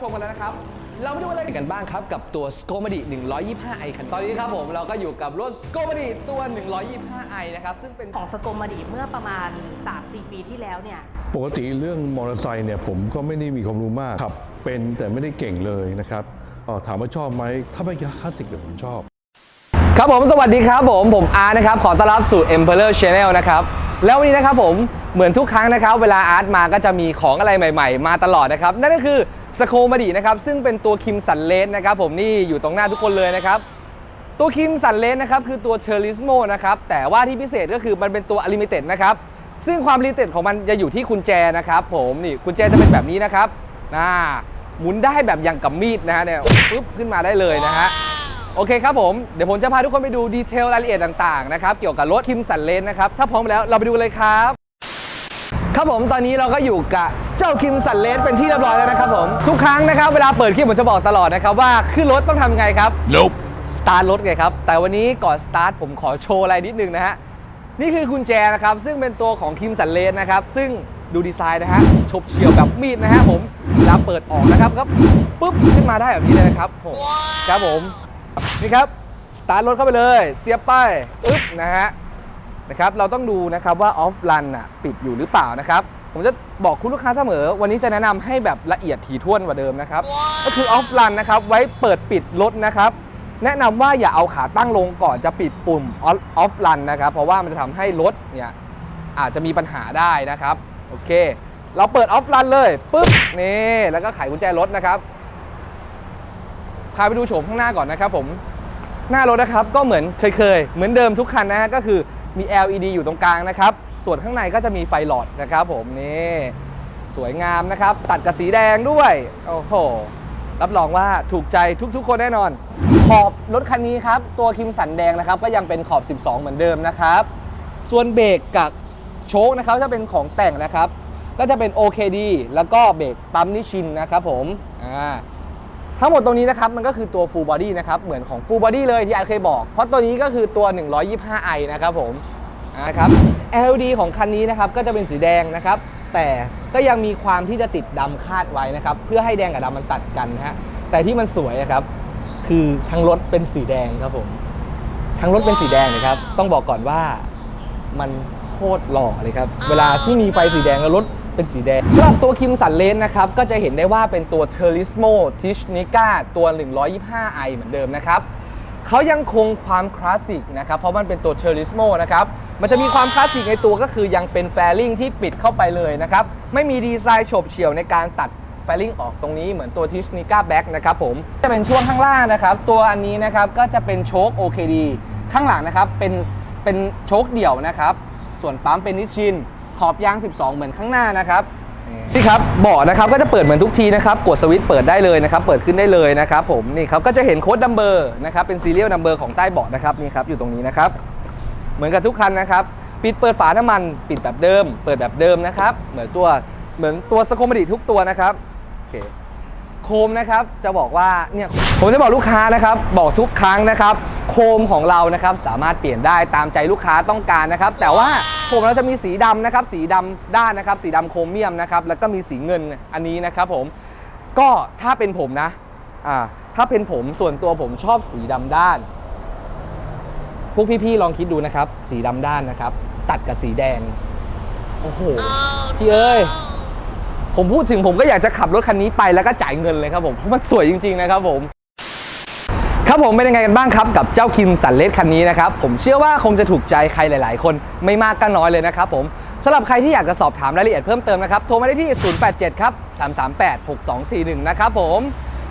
ชมกันแล้วนะครับ เรามาดูอะไรกันบ้างครับ กับตัว s c o m a d i 125i คันตอนนี้ครับผมเราก็อยู่กับรถ s c o m a d i ตัว 125i นะครับ ซึ่งเป็นของสโกมาดีเมื่อประมาณ 3-4 ปีที่แล้วเนี่ย ปกติเรื่องมอเตอร์ไซค์เนี่ยผมก็ไม่ได้มีความรู้มากขับ เป็นแต่ไม่ได้เก่งเลยนะครับเอ่อถามว่าชอบไหมถ้าไม่คลาสสิกเนี่ยผมชอบ ครับผมสวัสดีครับผมผมอาร์ตนะครับ ขอต้อนรับสู่ Emperor Channel นะครับ แล้ววันนี้นะครับผม เหมือนทุกครั้งนะครับ เวลาอาร์ตมาก็จะมีของอะไรใหม่ ๆ มาตลอดนะครับ นั่นก็คือสโคมาดีนะครับ ซึ่งเป็นตัวคิมสันเลสนะครับ ผมนี่อยู่ตรงหน้าทุกคนเลยนะครับ ตัวคิมสันเลสนะครับคือตัวเชอริสโมนะครับ แต่ว่าที่พิเศษก็คือมันเป็นตัวอลิมิเต็ดนะครับ ซึ่งความลิมิเต็ดของมันจะอยู่ที่กุญแจนะครับ ผมนี่กุญแจจะเป็นแบบนี้นะครับน่าหมุนได้แบบอย่างกับมีดนะฮะเนี่ยปึ๊บขึ้นมาได้เลยนะฮะโอเคครับผม เดี๋ยวผมจะพาทุกคนไปดูดีเทลรายละเอียดต่างๆนะครับ เกี่ยวกับรถคิมสันเลนนะครับ ถ้าพร้อมแล้วเราไปดูเลยครับ ครับผมตอนนี้เราก็อยู่กับเจ้าคิมสันเลนเป็นที่เรียบร้อยแล้วนะครับผมทุกครั้งนะครับเวลาเปิดคลิปผมจะบอกตลอดนะครับว่าขึ้นรถต้องทำไงครับ nope สตาร์ทรถไงครับ แต่วันนี้ก่อนสตาร์ทผมขอโชว์อะไรนิดนึงนะฮะ นี่คือกุญแจนะครับ ซึ่งเป็นตัวของคิมสันเลนนะครับ ซึ่งดูดีไซน์นะฮะฉบเฉี่ยวแบบมีดนะฮะผมเวลาเปิดออกนะครับก็ปุ๊บขึ้นมาได้แบบนี้เลยนะครับผมครับผม นี่ครับ สตาร์ทรถเข้าไปเลย เสียบไปปึ๊บนะฮะ นะครับเราต้องดูนะครับว่าออฟรันอะปิดอยู่หรือเปล่านะครับผมจะบอกคุณลูกค้าเสมอ วันนี้จะแนะนำให้แบบละเอียดถี่ถ้วนกว่าเดิมนะครับ ก็คือออฟรันนะครับไว้เปิดปิดรถนะครับแนะนำว่าอย่าเอาขาตั้งลงก่อนจะปิดปุ่มออฟรันนะครับ เพราะว่ามันจะทำให้รถเนี่ยอาจจะมีปัญหาได้นะครับโอเค เราเปิดออฟรันเลยปึ๊บนี่แล้วก็ไขกุญแจรถนะครับพาไปดูโฉมข้างหน้าก่อนนะครับผมหน้ารถนะครับก็เหมือนเคยๆเหมือนเดิมทุกคันนะฮะก็คือ มี LED อยู่ตรงกลางนะครับ ส่วนข้างในก็จะมีไฟหลอดนะครับผมนี่สวยงามนะครับ ตัดกับสีแดงด้วย โอ้โห รับรองว่าถูกใจทุกๆ คนแน่นอน ขอบรถคันนี้ครับ ตัวคิมสันแดงนะครับ ก็ยังเป็นขอบ 12 เหมือนเดิมนะครับ ส่วนเบรกกับโชคนะครับจะเป็นของแต่งนะครับ ก็จะเป็น OKD แล้วก็เบรกปั๊มนิชินนะครับผมอ่า ทั้งหมดตรงนี้นะครับมันก็คือตัว full body นะครับเหมือนของ full body เลยที่อาร์เคยบอก เพราะตัวนี้ก็คือตัว 125i นะครับผมนะครับ LED ของคันนี้นะครับก็จะเป็นสีแดงนะครับ แต่ก็ยังมีความที่จะติดดำคาดไว้นะครับ เพื่อให้แดงกับดำมันตัดกันนะฮะแต่ที่มันสวยอะครับ คือทั้งรถเป็นสีแดงครับผมทั้งรถเป็นสีแดงนะครับ ต้องบอกก่อนว่ามันโคตรหล่อเลยครับ เวลาที่มีไฟสีแดงแล้วรถ เป็นสีแดงสำหรับตัวคิมสันเลนนะครับ ก็จะเห็นได้ว่าเป็นตัว t u r i s m o t i c h n i k a ตัว 125i เหมือนเดิมนะครับเขายังคงความคลาสสิกนะครับ เพราะมันเป็นตัว t u r i s m o นะครับ มันจะมีความคลาสสิกในตัวก็คือยังเป็นแฟลิงที่ปิดเข้าไปเลยนะครับ ไม่มีดีไซน์โฉบเฉี่ยวในการตัดแฟลิงออกตรงนี้เหมือนตัวทิชนิก้าแบ็กนะครับผมจะเป็นช่วงข้างล่างนะครับ ตัวอันนี้นะครับก็จะเป็นโชค OKD ข้างหลังนะครับเป็นเป็นโชคเดี่ยวนะครับ ส่วนปั๊มเป็นนิชิน ขอบยาง 12 เหมือนข้างหน้านะครับนี่ครับเบาะนะครับก็จะเปิดเหมือนทุกทีนะครับกดสวิตช์เปิดได้เลยนะครับเปิดขึ้นได้เลยนะครับผมนี่ครับก็จะเห็นโค้ดดัมเบอร์นะครับเป็นซีเรียลดัมเบอร์ของใต้เบาะนะครับนี่ครับอยู่ตรงนี้นะครับเหมือนกับทุกคันนะครับปิดเปิดฝาน้ำมันปิดแบบเดิม เปิดแบบเดิมนะครับเหมือนตัวเหมือนตัวสโคมดิทุกตัวนะครับโอเคโคมนะครับจะบอกว่าเนี่ยผมจะบอกลูกค้านะครับบอกทุกครั้งนะครับ โคมของเรานะครับสามารถเปลี่ยนได้ตามใจลูกค้าต้องการนะครับ แต่ว่าโคมเราจะมีสีดำนะครับ สีดำด้านนะครับ สีดำโครเมียมนะครับ แล้วก็มีสีเงินอันนี้นะครับผมก็ถ้าเป็นผมนะอ่าถ้าเป็นผมส่วนตัวผมชอบสีดำด้าน พวกพี่ๆลองคิดดูนะครับ สีดำด้านนะครับ ตัดกับสีแดงโอ้โหพี่เอ้ยผมพูดถึงผมก็อยากจะขับรถคันนี้ไปแล้วก็จ่ายเงินเลยครับผมเพราะมันสวยจริง ๆ นะครับผม ครับผมเป็นยังไงกันบ้างครับกับเจ้าคิมสันเลสคันนี้นะครับผมเชื่อว่าคงจะถูกใจใครหลาย ๆ คนไม่มากก็น้อยเลยนะครับผมสำหรับใครที่อยากจะสอบถามรายละเอียดเพิ่มเติมนะครับโทรมาได้ที่ 087 ครับ 338 6241 นะครับผม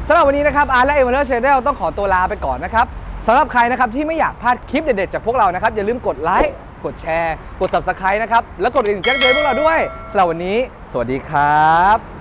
สำหรับวันนี้นะครับอาร์และเอเวอร์เชนเดลต้องขอตัวลาไปก่อนนะครับสำหรับใครนะครับที่ไม่อยากพลาดคลิปเด็ด ๆ จากพวกเรานะครับอย่าลืมกดไลค์กดแชร์ กด subscribe นะครับแล้วกดกระดิ่งแจ้งเตือนพวกเราด้วยสำหรับวันนี้ สวัสดีครับ